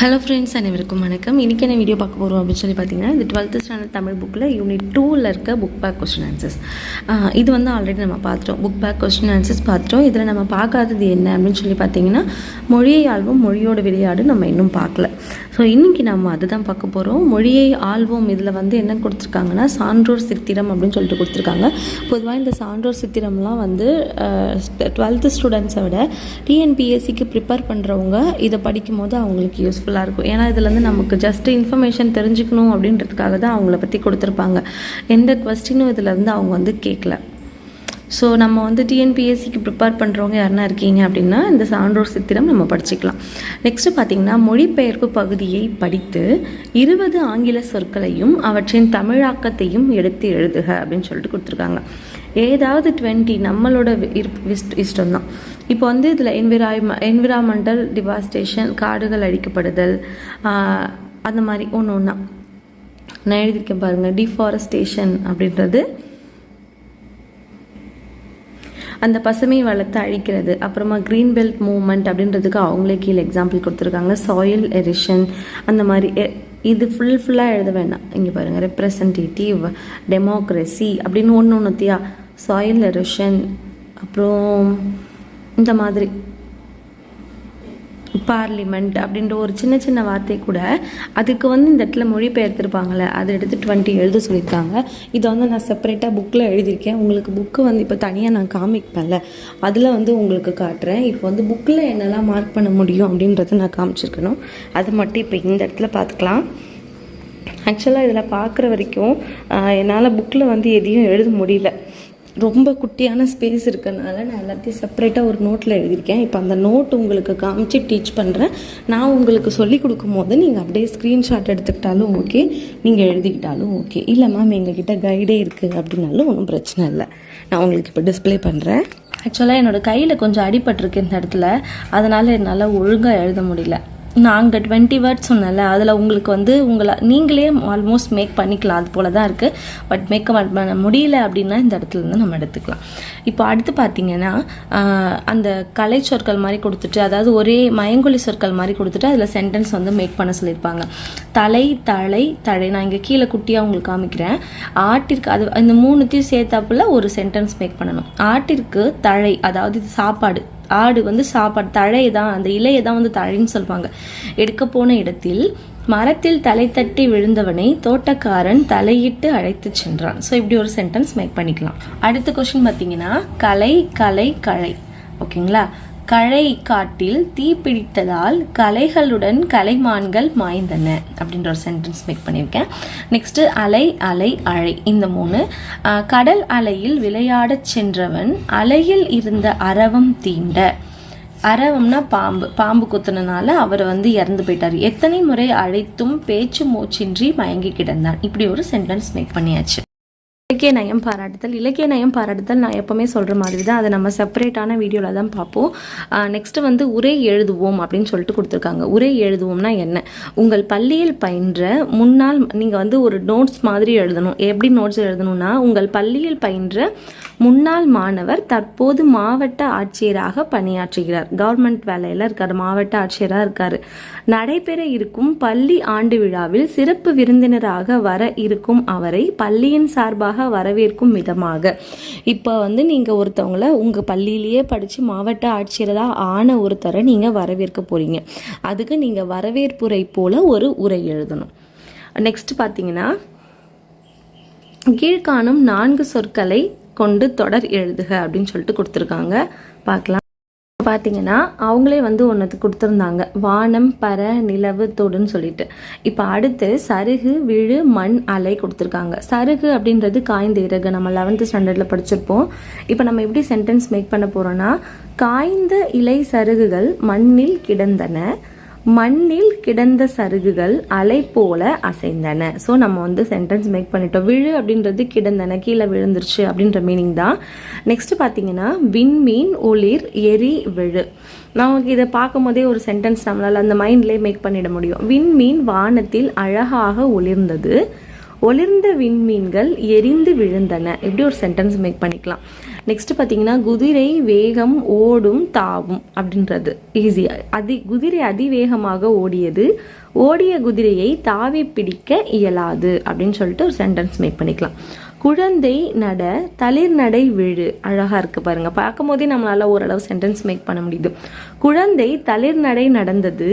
Hello friends அனைவருக்கும் வணக்கம். இன்றைக்கி என்ன வீடியோ பார்க்க போகிறோம் அப்படின்னு சொல்லி பார்த்தீங்கன்னா இந்த டுவெல்த்து ஸ்டாண்டர்ட் தமிழ் புக்கில் யூனிட் டூவில் இருக்க புக் பேக் கொஸ்டின் ஆன்சர்ஸ் இது வந்து ஆல்ரெடி நம்ம பார்த்துட்டோம். புக் பேக் கொஸ்டின் ஆன்சர்ஸ் பார்த்துட்டோம். இதில் நம்ம பார்க்காதது என்ன அப்படின்னு சொல்லி பார்த்தீங்கன்னா மொழியை ஆழ்வும் மொழியோட விளையாடு நம்ம இன்னும் பார்க்கல. ஸோ இன்றைக்கி நம்ம அதுதான் பார்க்க போகிறோம் மொழியை ஆள்வோம். இதில் வந்து என்ன கொடுத்துருக்காங்கன்னா சான்றோர் சித்திரம் அப்படின்னு சொல்லிட்டு கொடுத்துருக்காங்க. பொதுவாக இந்த சான்றோர் சித்திரம்லாம் வந்து டுவெல்த்து ஸ்டூடெண்ட்ஸை விட டிஎன்பிஎஸ்சிக்கு ப்ரிப்பேர் பண்ணுறவங்க இதை படிக்கும் போது அவங்களுக்கு யூஸ்ஃபுல்லாக இருக்கும். ஏன்னா இதுலேருந்து நமக்கு ஜஸ்ட் இன்ஃபர்மேஷன் தெரிஞ்சுக்கணும் அப்படின்றதுக்காக தான் அவங்கள பற்றி கொடுத்துருப்பாங்க. எந்த கொஸ்டினும் இதிலேருந்து அவங்க வந்து கேட்கல ஸோ நம்ம வந்து டிஎன்பிஎஸ்சிக்கு ப்ரிப்பேர் பண்ணுறவங்க யாருன்னா இருக்கீங்க அப்படின்னா இந்த சான்றோர் சித்திரம் நம்ம படிச்சுக்கலாம். நெக்ஸ்ட்டு பார்த்தீங்கன்னா மொழிபெயர்ப்பு பகுதியை படித்து இருபது ஆங்கில சொற்களையும் அவற்றின் தமிழாக்கத்தையும் எடுத்து எழுதுக அப்படின்னு சொல்லிட்டு கொடுத்துருக்காங்க. ஏதாவது டுவெண்ட்டி நம்மளோட இருப்- இஷ்டம் தான் இப்போ வந்து இதில் என்விராய் என்விரான்மெண்டல் டிவாஸ்டேஷன் காடுகள் அழிக்கப்படுதல் அந்த மாதிரி ஒன்று ஒன்றா நான் எழுதியிருக்கேன் பாருங்கள் டிஃபாரஸ்டேஷன் அப்படின்றது அந்த பசுமை வளத்தை அழிக்கிறது. அப்புறமா க்ரீன் பெல்ட் மூவ்மெண்ட் அப்படின்றதுக்கு அவங்களே கீழே எக்ஸாம்பிள் கொடுத்துருக்காங்க. சாயில் எரிஷன் அந்த மாதிரி எ- இது ஃபுல் ஃபுல்லாக எழுத வேண்டாம். இங்கே பாருங்கள் ரெப்ரசன்டேட்டிவ் டெமோக்ரஸி அப்படின்னு ஒன்று ஒன்றுத்தியா சாயில் எரிஷன் அப்புறம் இந்த மாதிரி. பார்லிமெண்ட் அப்படின்ற ஒரு சின்ன சின்ன வார்த்தை கூட அதுக்கு வந்து இந்த இடத்துல மொழிபெயர்த்திருப்பாங்கள்ல அதை எடுத்து டுவெண்ட்டி எழுத சொல்லியிருக்காங்க. இதை வந்து நான் செப்பரேட்டாக புக்கில் எழுதியிருக்கேன். உங்களுக்கு புக்கு வந்து இப்போ தனியாக நான் காமிப்பேன்ல. அதில் வந்து உங்களுக்கு காட்டுறேன். இப்போ வந்து புக்கில் என்னெல்லாம் மார்க் பண்ண முடியும் அப்படின்றத நான் காமிச்சிருக்கணும். அதை மட்டும் இப்போ இந்த இடத்துல பார்த்துக்கலாம். ஆக்சுவலாக இதில் பார்க்குற வரைக்கும் என்னால் புக்கில் வந்து எதையும் எழுத முடியல. ரொம்ப குட்டியான ஸ்பேஸ் இருக்கறனால நான் எல்லாத்தையும் செப்பரேட்டாக ஒரு நோட்டில் எழுதியிருக்கேன். இப்போ அந்த நோட் உங்களுக்கு காமிச்சு டீச் பண்ணுறேன் நான் உங்களுக்கு சொல்லி கொடுக்கும் போது நீங்கள் அப்படியே ஸ்க்ரீன்ஷாட் எடுத்துக்கிட்டாலும் ஓகே நீங்கள் எழுதிக்கிட்டாலும் ஓகே இல்லை மேம் எங்ககிட்ட கைடே இருக்குது அப்படின்னாலும் ஒன்றும் பிரச்சனை இல்லை. நான் உங்களுக்கு இப்போ டிஸ்ப்ளே பண்ணுறேன் ஆக்சுவலாக என்னோடய கையில் கொஞ்சம் அடிபட்டிருக்கு இந்த இடத்துல. அதனால் என்னால் ஒழுங்காக எழுத முடியல. நான் அங்கே டுவெண்ட்டி வேர்ட்ஸ் சொன்னேன்ல அதில் உங்களுக்கு வந்து உங்களை நீங்களே ஆல்மோஸ்ட் மேக் பண்ணிக்கலாம் அது போல தான் இருக்குது பட் மேக் பண்ண முடியல அப்படின்னா இந்த இடத்துல இருந்து நம்ம எடுத்துக்கலாம். இப்போ அடுத்து பார்த்தீங்கன்னா அந்த கலை சொற்கள் மாதிரி கொடுத்துட்டு அதாவது ஒரே மயங்கொலி சொற்கள் மாதிரி கொடுத்துட்டு அதில் சென்டென்ஸ் வந்து மேக் பண்ண சொல்லியிருப்பாங்க. தலை தலை தழை. நான் இங்கே கீழே குட்டியாக உங்களுக்கு காமிக்கிறேன். ஆட்டிற்கு அது இந்த மூணுத்தையும் சேர்த்தாப்புல ஒரு சென்டென்ஸ் மேக் பண்ணணும். ஆட்டிற்கு தழை அதாவது இது சாப்பாடு. ஆடு வந்து சாப்பாடு தழையை தான் அந்த இலையை தான் வந்து தழைன்னு சொல்லுவாங்க. எடுக்க போன இடத்தில் மரத்தில் தலை தட்டி விழுந்தவனை தோட்டக்காரன் தலையிட்டு அழைத்து சென்றான். ஸோ இப்படி ஒரு சென்டென்ஸ் மேக் பண்ணிக்கலாம். அடுத்த கொஸ்டின் பார்த்தீங்கன்னா கலை கலை கலை ஓகேங்களா களை காட்டில் தீப்பிடித்ததால் கலைகளுடன் கலைமான்கள் மாய்ந்தன அப்படின்ற ஒரு சென்டென்ஸ் மேக் பண்ணியிருக்கேன். நெக்ஸ்ட்டு அலை அலை அலை இந்த மூணு. கடல் அலையில் விளையாடச் சென்றவன் அலையில் இருந்த அரவம் தீண்ட. அரவம்னா பாம்பு பாம்பு குத்துனனால அவர் வந்து இறந்து போயிட்டார். எத்தனை முறை அழைத்தும் பேச்சு மூச்சின்றி மயங்கி கிடந்தான். இப்படி ஒரு சென்டென்ஸ் மேக் பண்ணியாச்சு. இலக்கிய நயம் பாராட்டுதல் இலக்கிய நயம் பாராட்டுதல் நான் எப்போவுமே சொல்கிற மாதிரி தான் அதை நம்ம செப்பரேட்டான வீடியோவில் தான் பார்ப்போம். நெக்ஸ்ட்டு வந்து உரை எழுதுவோம் அப்படின்னு சொல்லிட்டு கொடுத்துருக்காங்க. உரை எழுதுவோம்னா என்ன? உங்கள் பள்ளியில் பயின்ற முன்னாள் நீங்கள் வந்து ஒரு நோட்ஸ் மாதிரி எழுதணும். எப்படி நோட்ஸ் எழுதணும்னா உங்கள் பள்ளியில் பயின்ற முன்னாள் மாணவர் தற்போது மாவட்ட ஆட்சியராக பணியாற்றுகிறார். கவர்மெண்ட் வேலையில் இருக்கார் மாவட்ட ஆட்சியராக இருக்கார். நடைபெற இருக்கும் பள்ளி ஆண்டு விழாவில் சிறப்பு விருந்தினராக வர இருக்கும் அவரை பள்ளியின் சார்பாக வரவேற்கும் விதமாக. இப்போ வந்து நீங்கள் ஒருத்தவங்கள உங்கள் பள்ளியிலேயே படித்து மாவட்ட ஆட்சியராக ஆன ஒருத்தரை நீங்கள் வரவேற்க போகிறீங்க அதுக்கு நீங்கள் வரவேற்புரை போல ஒரு உரை எழுதணும். நெக்ஸ்ட் பார்த்தீங்கன்னா கீழ்காணும் நான்கு சொற்களை கொண்டு தொடர் எழுதுக அப்படின்னு சொல்லிட்டு கொடுத்துருக்காங்க. பார்க்கலாம். பார்த்தீங்கன்னா அவங்களே வந்து ஒன்று கொடுத்துருந்தாங்க. வானம் பற நிலவு தொடுன்னு சொல்லிட்டு. இப்போ அடுத்து சருகு விழு மண் அலை கொடுத்துருக்காங்க. சருகு அப்படின்றது காய்ந்த இறகு. நம்ம லெவன்த்து ஸ்டாண்டர்டில் படிச்சிருப்போம். இப்போ நம்ம எப்படி சென்டென்ஸ் மேக் பண்ண போகிறோன்னா காய்ந்த இலை சருகுகள் மண்ணில் கிடந்தன. மண்ணில் கிடந்த சருகுகள் அலை போல அசைந்தன. ஸோ நம்ம வந்து சென்டென்ஸ் மேக் பண்ணிட்டோம். விழு அப்படின்றது கிடந்தன கீழே விழுந்துருச்சு அப்படின்ற மீனிங் தான். நெக்ஸ்ட் பார்த்தீங்கன்னா விண்மீன் ஒளிர் எரி விழு. நமக்கு இதை பார்க்கும் போதே ஒரு சென்டென்ஸ் நம்மளால் அந்த மைண்ட்லேயே மேக் பண்ணிட முடியும். விண்மீன் வானத்தில் அழகாக ஒளிர்ந்தது. ஒளிர்ந்த விண்மீன்கள் எரிந்து விழுந்தன. இப்படி ஒரு சென்டென்ஸ் மேக் பண்ணிக்கலாம். நெக்ஸ்ட் பார்த்தீங்கன்னா குதிரை வேகம் ஓடும் தாவும் அப்படின்றது. ஈஸியாக அதி குதிரை அதிவேகமாக ஓடியது. ஓடிய குதிரையை தாவி பிடிக்க இயலாது அப்படின்னு சொல்லிட்டு ஒரு சென்டென்ஸ் மேக் பண்ணிக்கலாம். குழந்தை நட தளிர் நடை விழு. அழகாக இருக்குது பாருங்கள் பார்க்கும் போதே நம்மளால் ஓரளவு சென்டென்ஸ் மேக் பண்ண முடியுது. குழந்தை தளிர் நடை நடந்தது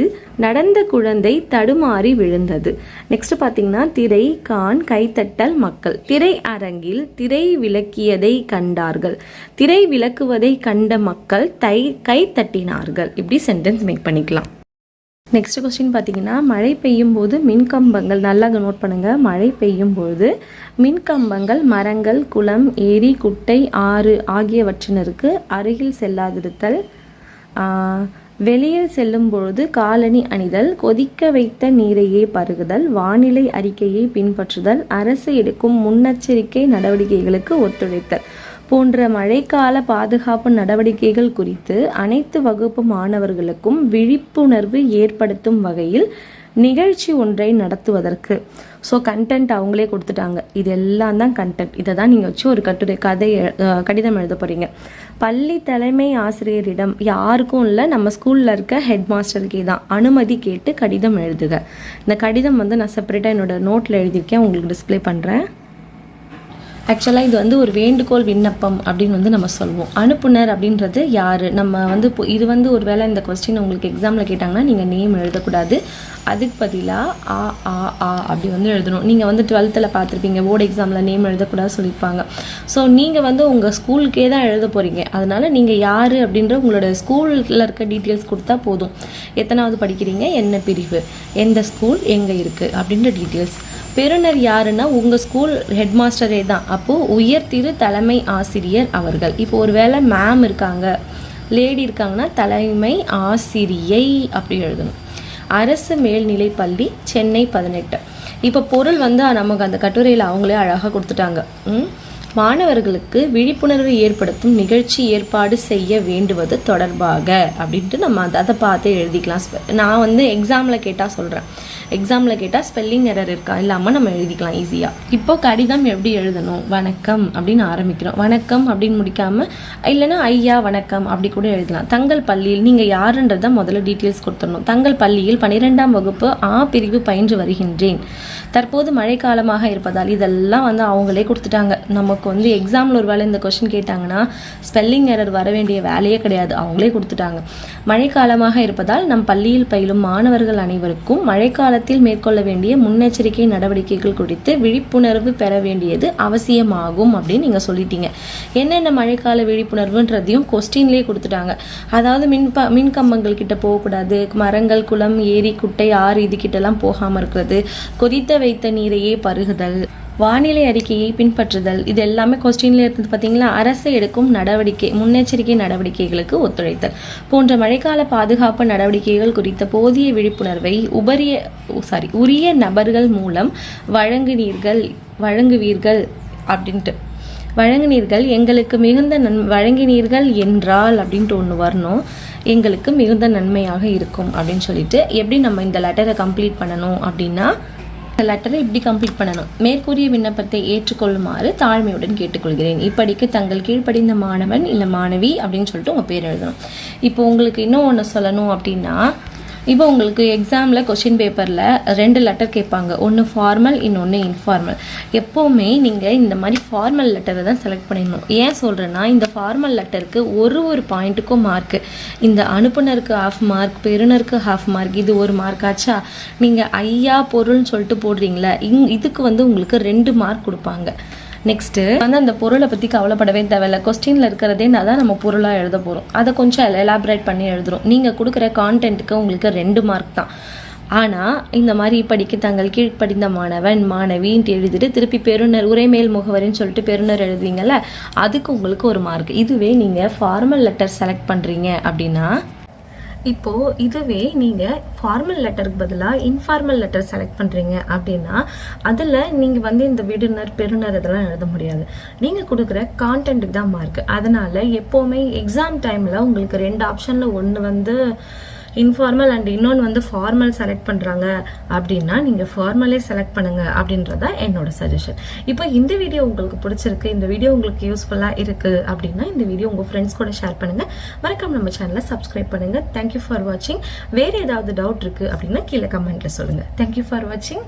நடந்த குழந்தை தடுமாறி விழுந்தது. நெக்ஸ்ட் பார்த்தீங்கன்னா திரை கான் கைத்தட்டல் மக்கள். திரை அரங்கில் திரை விளக்கியதை கண்டார்கள். திரை விளக்குவதை கண்ட மக்கள் தை கை தட்டினார்கள் இப்படி சென்டென்ஸ் மேக் பண்ணிக்கலாம். நெக்ஸ்ட் கொஸ்டின் பார்த்தீங்கன்னா மழை பெய்யும் போது மின்கம்பங்கள் நல்லா நோட் பண்ணுங்கள் மழை பெய்யும் போது மின்கம்பங்கள் மரங்கள் குளம் ஏரி குட்டை ஆறு ஆகியவற்றினருக்கு அருகில் செல்லாதிருத்தல் வெளியில் செல்லும் பொழுது காலணி அணிதல் கொதிக்க வைத்த நீரையே பருகுதல் வானிலை அறிக்கையை பின்பற்றுதல் அரசு எடுக்கும் முன்னெச்சரிக்கை நடவடிக்கைகளுக்கு ஒத்துழைத்தல். போன்ற மழைக்கால பாதுகாப்பு நடவடிக்கைகள் குறித்து அனைத்து வகுப்பு மாணவர்களுக்கும் விழிப்புணர்வு ஏற்படுத்தும் வகையில் நிகழ்ச்சி ஒன்றை நடத்துவதற்கு. ஸோ கண்டென்ட் அவங்களே கொடுத்துட்டாங்க. இது எல்லாம் தான் கண்டென்ட் இதை தான் நீங்கள் வச்சு ஒரு கட்டுரை கதை கடிதம் எழுத போகிறீங்க பள்ளி தலைமை ஆசிரியரிடம் யாருக்கும் இல்லை நம்ம ஸ்கூலில் இருக்க ஹெட் மாஸ்டருக்கே தான் அனுமதி கேட்டு கடிதம் எழுதுக. இந்த கடிதம் வந்து நான் செப்பரேட்டாக என்னோட நோட்டில் எழுதியிருக்கேன். உங்களுக்கு டிஸ்ப்ளே பண்ணுறேன் ஆக்சுவலாக இது வந்து ஒரு வேண்டுகோள் விண்ணப்பம் அப்படின்னு வந்து நம்ம சொல்லுவோம் அனுப்புனர் அப்படின்றது யார்? நம்ம வந்து இப்போ இது வந்து ஒரு வேளை இந்த கொஸ்டின் உங்களுக்கு எக்ஸாமில் கேட்டாங்கன்னா நீங்கள் நேம் எழுதக்கூடாது. அதுக்கு பதிலாக ஆ ஆ ஆ அப்படி வந்து எழுதணும். நீங்கள் வந்து டுவெல்த்தில் பார்த்துருப்பீங்க. போர்டு எக்ஸாமில் நேம் எழுதக்கூடாது சொல்லியிருப்பாங்க. ஸோ நீங்கள் வந்து உங்கள் ஸ்கூலுக்கே தான் எழுத போகிறீங்க அதனால் நீங்கள் யார் அப்படின்ற உங்களோட ஸ்கூலில் இருக்க டீட்டெயில்ஸ் கொடுத்தா போதும். எத்தனாவது படிக்கிறீங்க? என்ன பிரிவு? எந்த ஸ்கூல் எங்கே இருக்குது அப்படின்ற டீட்டெயில்ஸ் பெறுநர் யாருன்னா உங்கள் ஸ்கூல் ஹெட் மாஸ்டரே தான். அப்போது உயர் திரு தலைமை ஆசிரியர் அவர்கள். இப்போ ஒரு வேளை மேம் இருக்காங்க லேடி இருக்காங்கன்னா தலைமை ஆசிரியை அப்படி எழுதணும். அரசு மேல்நிலை பள்ளி சென்னை பதினெட்டு. இப்போ பொருள் வந்து நமக்கு அந்த கட்டுரையில் அவங்களே அழகாக கொடுத்துட்டாங்க. ம்? மாணவர்களுக்கு விழிப்புணர்வு ஏற்படுத்தும் நிகழ்ச்சி ஏற்பாடு செய்ய வேண்டுவது தொடர்பாக. அப்படின்ட்டு நம்ம அதை அதை பார்த்து எழுதிக்கலாம். நான் வந்து எக்ஸாமில் கேட்டால் சொல்கிறேன் எக்ஸாமில் கேட்டால் ஸ்பெல்லிங் எரர் இருக்கா இல்லாமல் நம்ம எழுதிக்கலாம் ஈஸியாக இப்போ கடிதம் எப்படி எழுதணும்? வணக்கம் அப்படின்னு ஆரம்பிக்கிறோம். வணக்கம் அப்படின்னு முடிக்காமல் இல்லைன்னா ஐயா வணக்கம் அப்படி கூட எழுதலாம். தங்கள் பள்ளியில் நீங்கள் யாருன்றதை முதல்ல டீட்டெயில்ஸ் கொடுத்துடணும். தங்கள் பள்ளியில் பன்னிரெண்டாம் வகுப்பு ஆ பிரிவு பயின்று வருகின்றேன். தற்போது மழைக்காலமாக இருப்பதால் இதெல்லாம் வந்து அவங்களே கொடுத்துட்டாங்க. நமக்கு வந்து எக்ஸாமில் ஒரு வேலை இந்த கொஷின் கேட்டாங்கன்னா ஸ்பெல்லிங் எரர் வர வேண்டிய வேலையே கிடையாது. அவங்களே கொடுத்துட்டாங்க. மழைக்காலமாக இருப்பதால் நம் பள்ளியில் பயிலும் மாணவர்கள் அனைவருக்கும் மழைக்காலத்தில் மேற்கொள்ள வேண்டிய முன்னெச்சரிக்கை நடவடிக்கைகள் குறித்து விழிப்புணர்வு பெற வேண்டியது அவசியமாகும் அப்படின்னு நீங்கள் சொல்லிட்டீங்க. என்னென்ன மழைக்கால விழிப்புணர்வுன்றதையும் கொஸ்டின்லேயே கொடுத்துட்டாங்க. அதாவது மின் ப மின் கம்பங்கள் கிட்ட போகக்கூடாது மரங்கள் குளம் ஏரி குட்டை ஆறு இது கிட்டலாம் போகாமல் இருக்கிறது கொதித்த வைத்த நீரையே பருகுதல் வானிலை அறிக்கையை பின்பற்றுதல். இது எல்லாமே கொஸ்டின்ல இருந்தது பார்த்தீங்களா அரசு எடுக்கும் நடவடிக்கை முன்னெச்சரிக்கை நடவடிக்கைகளுக்கு ஒத்துழைத்தல். போன்ற மழைக்கால பாதுகாப்பு நடவடிக்கைகள் குறித்த போதிய விழிப்புணர்வை உபரிய சாரி உரிய நபர்கள் மூலம் வழங்கினீர்கள் வழங்குவீர்கள் அப்படின்ட்டு. வழங்கினீர்கள் எங்களுக்கு மிகுந்த நன் வழங்கினீர்கள் என்றால் அப்படின்ட்டு ஒன்று வரணும். எங்களுக்கு மிகுந்த நன்மையாக இருக்கும் அப்படின்னு சொல்லிட்டு எப்படி நம்ம இந்த லெட்டரை கம்ப்ளீட் பண்ணணும் அப்படின்னா லெட்டரை இப்படி கம்ப்ளீட் பண்ணணும். மேற்கூறிய விண்ணப்பத்தை ஏற்றுக்கொள்ளுமாறு தாழ்மையுடன் கேட்டுக்கொள்கிறேன். இப்படிக்கு தங்கள் கீழ்ப்படிந்த மாணவன் இல்லை மாணவி அப்படின்னு சொல்லிட்டு உங்கள் பேர் எழுதணும். இப்போ உங்களுக்கு இன்னும் ஒன்று சொல்லணும் அப்படின்னா இப்போ உங்களுக்கு எக்ஸாமில் கொஷின் பேப்பரில் ரெண்டு லெட்டர் கேட்பாங்க. ஒன்று ஃபார்மல் இன்னொன்று இன்ஃபார்மல் எப்போவுமே நீங்கள் இந்த மாதிரி ஃபார்மல் லெட்டரை தான் செலக்ட் பண்ணிடணும். ஏன் சொல்கிறேன்னா இந்த ஃபார்மல் லெட்டருக்கு ஒரு ஒரு பாயிண்ட்டுக்கும் மார்க்கு இந்த அனுப்புனருக்கு ஹாஃப் மார்க் பெருனருக்கு ஹாஃப் மார்க் இது ஒரு மார்க் ஆச்சா? நீங்கள் ஐயா பொருள்னு சொல்லிட்டு போடுறீங்களா இங் இதுக்கு வந்து உங்களுக்கு ரெண்டு மார்க் கொடுப்பாங்க. நெக்ஸ்ட்டு வந்து அந்த பொருளை பற்றி கவலைப்படவே தேவையில்ல. கொஸ்டினில் இருக்கிறதே தான் நம்ம பொருளாக எழுத போகிறோம் அதை கொஞ்சம் எலாபரேட் பண்ணி எழுதுறோம். நீங்கள் கொடுக்குற கான்டென்ட்டுக்கு உங்களுக்கு ரெண்டு மார்க் தான். ஆனால் இந்த மாதிரி படிக்க தங்கள் கீழ்ப்படிந்த மாணவன் மாணவின்ட்டு எழுதிட்டு திருப்பி பெருநர் உரைமேல் முகவரின்னு சொல்லிட்டு பெருநர் எழுதுவீங்கல்ல அதுக்கு உங்களுக்கு ஒரு மார்க் இதுவே நீங்கள் ஃபார்மல் லெட்டர் செலக்ட் பண்ணுறீங்க அப்படின்னா இப்போது இதுவே நீங்கள் ஃபார்மல் லெட்டருக்கு பதிலாக இன்ஃபார்மல் லெட்டர் செலக்ட் பண்ணுறீங்க அப்படின்னா அதில் நீங்கள் வந்து இந்த விடுனர் பெறுநர் இதெல்லாம் எழுத முடியாது. நீங்கள் கொடுக்குற கான்டென்ட்டுக்கு தான் மார்க் அதனால் எப்போவுமே எக்ஸாம் டைமில் உங்களுக்கு ரெண்டு ஆப்ஷனில் ஒன்று வந்து இன்ஃபார்மல் அண்ட் இன்னொன்று வந்து ஃபார்மல் செலக்ட் பண்ணுறாங்க அப்படின்னா நீங்கள் ஃபார்மலே செலக்ட் பண்ணுங்க அப்படின்றதா என்னோட சஜஷன் இப்போ இந்த வீடியோ உங்களுக்கு பிடிச்சிருக்கு இந்த வீடியோ உங்களுக்கு யூஸ்ஃபுல்லாக இருக்குது அப்படின்னா இந்த வீடியோ உங்கள் ஃப்ரெண்ட்ஸ் கூட ஷேர் பண்ணுங்கள் மறக்காம நம்ம சேனலை சப்ஸ்கிரைப் பண்ணுங்கள் தேங்க்யூ ஃபார் வாட்சிங் வேறு ஏதாவது டவுட் இருக்குது அப்படின்னா கீழே கமெண்ட்டில் சொல்லுங்கள் தேங்க்யூ ஃபார் வாட்சிங்